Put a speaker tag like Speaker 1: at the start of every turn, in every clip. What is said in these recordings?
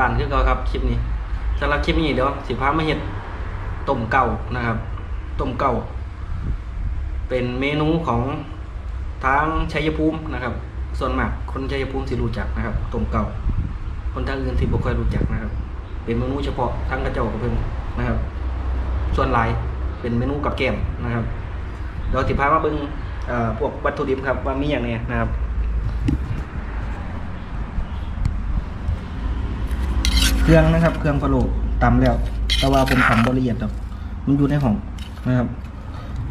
Speaker 1: วบานคือเก่าครับคลิปนี้สำหรับคลิปนี้เดี๋ยวสิพามาเฮ็ดต้มเก่านะครับต้มเก่า เป็นเมนูของทางชัยภูมินะครับ ส่วนมากคนชัยภูมิสิรู้จักนะครับต้มเก่า คนทางอื่นที่บ่ค่อยรู้จักนะครับ เป็นเมนูเฉพาะทางกระเจ้ากับเพิ่นนะครับ ส่วนหลายเป็นเมนูกับแกมนะครับเดี๋ยวสิพามาเบิ่งพวกวัตถุดิบครับว่ามีอย่างไรนะครับ เครื่องนะครับ เครื่องพะโล้ตำแล้ว แต่ว่าผมทำบ่ละเอียดดอกมันอยู่ในห้องนะครับ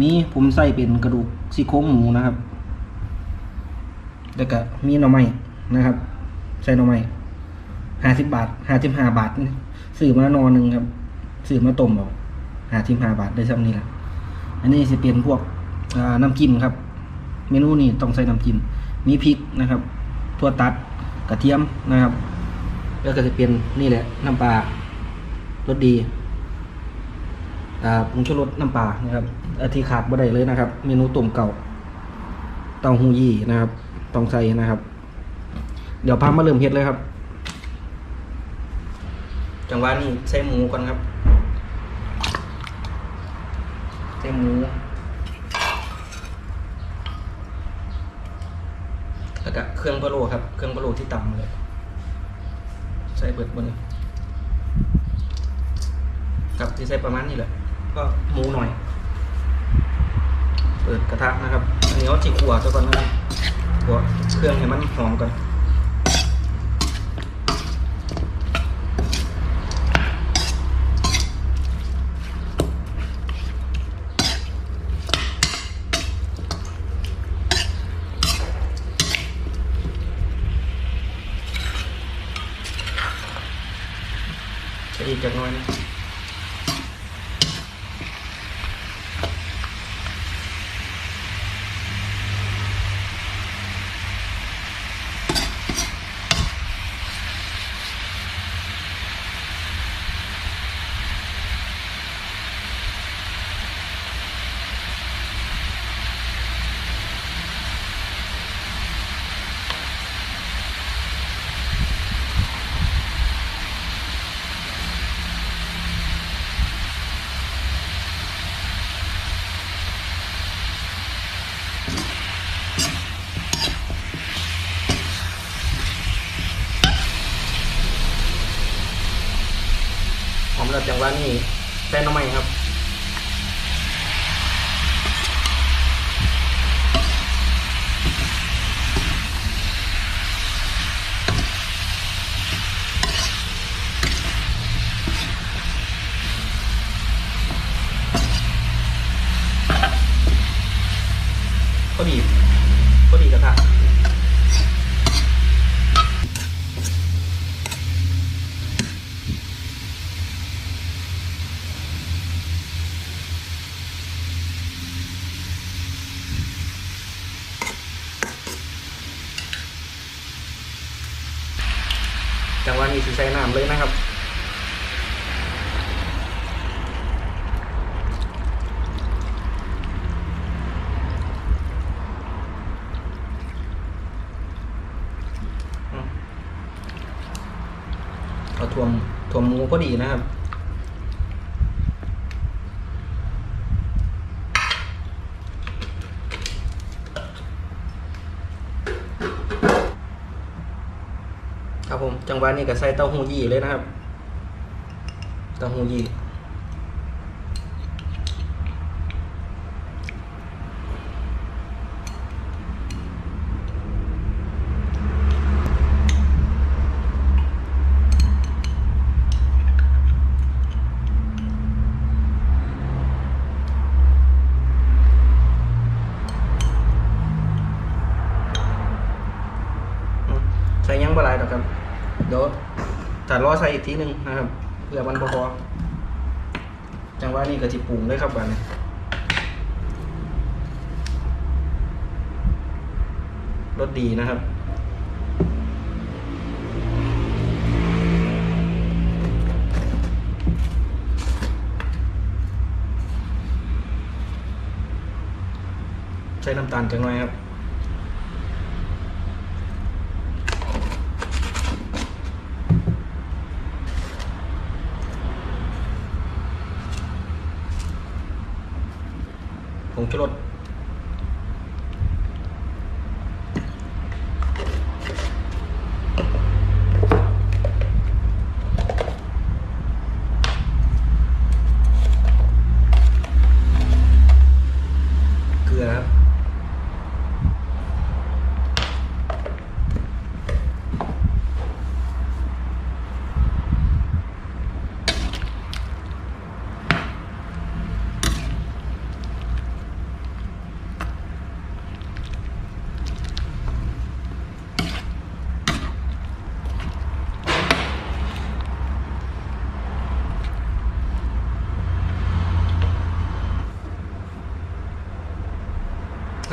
Speaker 1: มีผมใส่เป็นกระดูกซี่โครงหมูนะครับแล้วก็มีหน่อไม้นะครับ ใส่หน่อไม้ห้าสิบบาทห้าสิบห้าบาทซื้อมานอนหนึ่งครับซื้อมาต้มเอาห้าสิบห้าบาทได้ซ้ำนี่แหละอันนี้จะเป็นพวกน้ำจิ้มครับ เมนูนี้ต้องใส่น้ำจิ้มมีพริกนะครับถั่วตัดกระเทียมนะครับ แล้วก็จะเป็นนี่แหละน้ำปลารสดีอ่าผงชูรสน้ำปลานะครับอาที่ขาดบ่ได้เลยนะครับ เมนูต้มเก่าเต้าหู้ยี่นะครับตองใส่นะครับ เดี๋ยวพามาเริ่มเฮ็ดเลยครับ จังหวะนี้ใส่หมูก่อนครับใส่หมูแล้วก็เครื่องพะโล้ครับ เครื่องพะโล้ที่ตำเลย ส่เบิดบนกับที่ใส่ประมาณนี้แหละ ก็หมูหน่อย เปิดกระทะนะครับ อันนี้เอาจีขัวซะก่อนนะครับขัวเครื่องให้มันหอมก่อน อีกจักหน้อยนะ แล้วจังหวะนี้แป้งน้ำมันครับพอดี พอดีกระทะ จังหวะนี้สีใส่น้ำเลยนะครับอืมเอาถ่วมถ่วมมูพอดีนะครับ ผม จังหวะนี้ก็ใส่เต้าหู้ยี่เลยนะครับ เต้าหู้ยี่อืมใส่ยังบะไรดอกครับ เดี๋ยว ถ้ารอใส่อีกทีหนึ่งนะครับเพื่อมันพอจังหวะนี้ก็จิปรุงเลยครับบัดนี้รสดีนะครับใช้น้ำตาลจังหน่อยครับ งชูร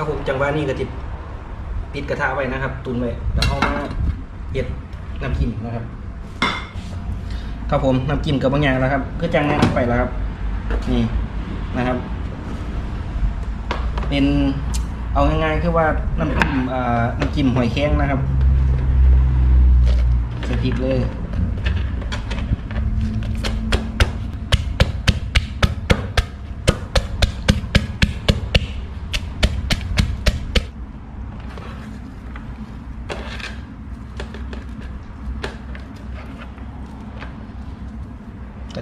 Speaker 1: ครับผมจังหวะนี้ก็ติดปิดกระทะไว้นะครับ ตุนไว้แล้วเอามาเย็ดน้ำจิ้มนะครับ ครับผมน้ำจิ้มกับบางอย่างแล้วครับคือจังแนะนำไปแล้วครับ นี่นะครับ เป็นเอาง่ายๆคือว่าน้ำจิ้มน้ำจิ้มหอยแครงนะครับใส่พริกเลย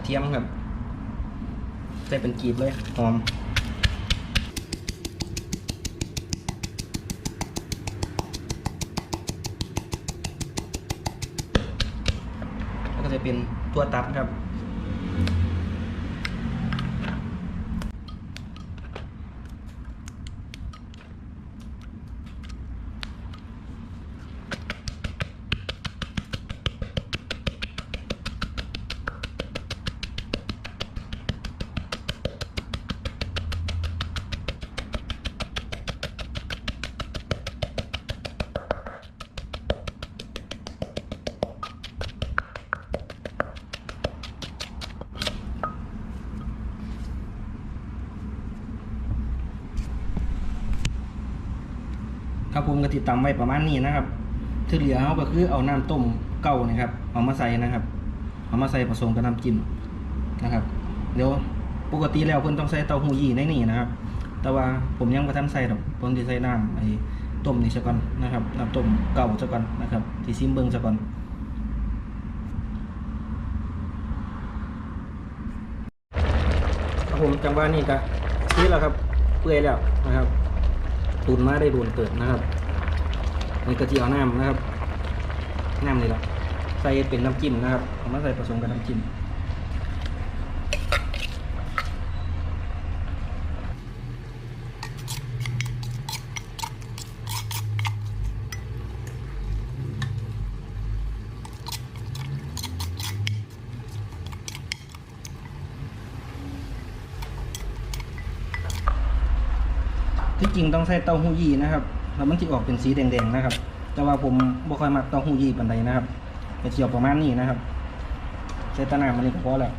Speaker 1: ทียมครับใส่เป็นกรีบเลยหอมแล้วก็จะเป็นตัวตับครับ ครับผมก็ติดตามไว้ประมาณนี้นะครับที่เหลือเขาก็คือเอาน้ำต้มเก่านะครับเอามาใส่นะครับ เอามาใส่ผสมกับน้ำจิ้มนะครับ เดี๋ยวปกติแล้วเพิ่นต้องใส่เต้าหู้ยี้ในนี่นะครับ แต่ว่าผมยังบ่ทันใส่ดอกผมสิใส่น้ำไอ้ต้มนี่ซะก่อนนะครับน้ำต้มเก่าซะก่อนนะครับสิซิมเบิ่งซะก่อนผมจังหวะนี้ก็นี่แล้วครับ เปื่อยแล้วนะครับ ตุนมาได้โดนเติดนะครับนี่กระเจียวน้ำนะครับน้ำนี่แหละใส่เป็นน้ำจิ้มนะครับผมมาใส่ผสมกับน้ำจิ้ม ที่จริงต้องใส่เต้าหู้ยี้นะครับแล้วมันจะออกเป็นสีแดงๆนะครับ แต่ว่าผมบ่ค่อยมักเต้าหู้ยี้ปานใดนะครับกระเจียวประมาณนี้นะครับ ใส่ตะน้ำมันนี่ก็พอแล้ว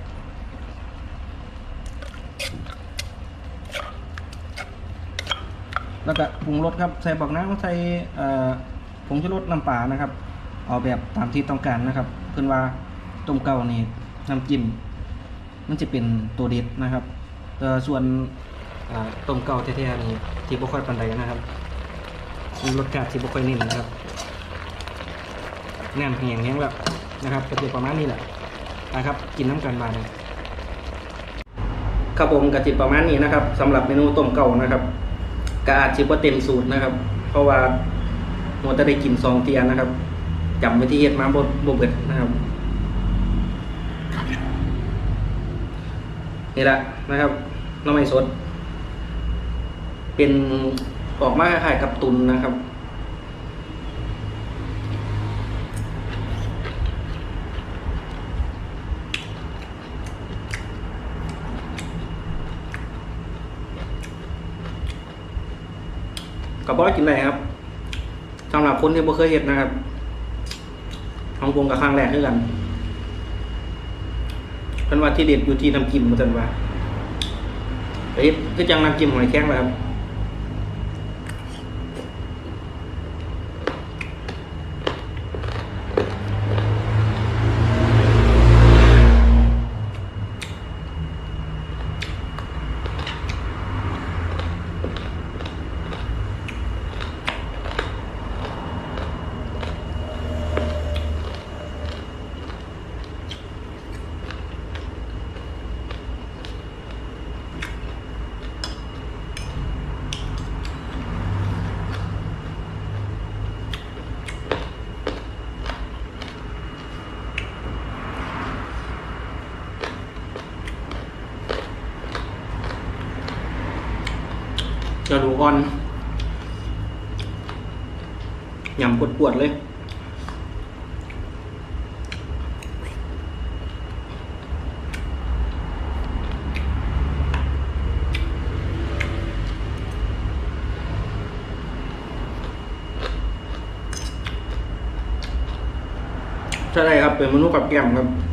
Speaker 1: แล้วก็ปรุงรสครับใส่บักน้ำใส่ผงชูรสน้ำปลานะครับเอาแบบตามที่ต้องการนะครับ เพื่อนว่าต้มเก่านี่น้ำจิ้มมันจะเป็นตัวเด็ดนะครับแต่ส่วนต้มเก่าแท้ๆนี่ ที่บ่ค่อยปานใดนะครับรสชาติที่บ่ค่อยเน้นนะครับแหนแห้งแห้งแล้วนะครับก็จะประมาณนี้แหละนะครับ กินน้ำกันมาเลยครับผมกะจิประมาณนี้นะครับสำหรับเมนูต้มเก่านะครับก็อาจจะว่าเต็มสูตรนะครับ เพราะว่าโมจะได้กินซองเทียนนะครับจำไว้ที่เฮ็ดมาบดบเบิดนะครับนี่แหละนะครับน้ำไม่สด เป็นออกมาคล้ายๆกับตุนนะครับ กับบอสกินได้ครับสำหรับคนที่บ่เคยเห็นนะครับฮ่องกงกับครั้งแรกคือกันเป็นว่าที่เด็ดอยู่ที่น้ำจิ้มเหมือนกันว่าเฮ้ยคือจังน้ำจิ้มหอยแครงเลยครับ กระดูกอ่อนยำปวดๆเลยใช่ครับเป็นเมนูกับแกล้มครับ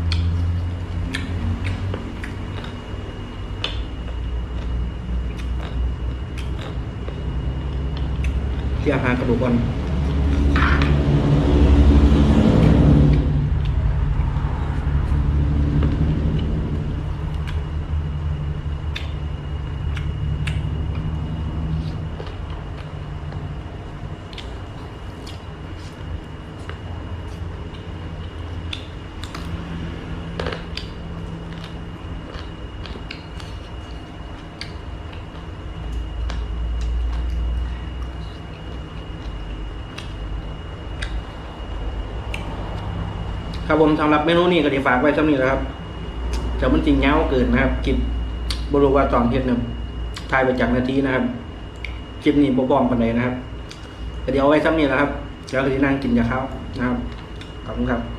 Speaker 1: ที่อาหารกระดูกอ่อน ครับผมสำหรับเมนูนี้ก็ดีฝากไว้สำนี้แล้วครับจะมันจริงเงาเกินนะครับคลิปบรูว่าตอนเฮ็ดเนี่ยถ่ายไปจากนาทีนะครับคลิปนี้บ่บอมปันเลยนะครับก็เดี๋ยวเอาไว้ซ้ำนี้แหล้วครับแล้วก็จะนั่งกินกับข้าวนะครับขอบคุณครับ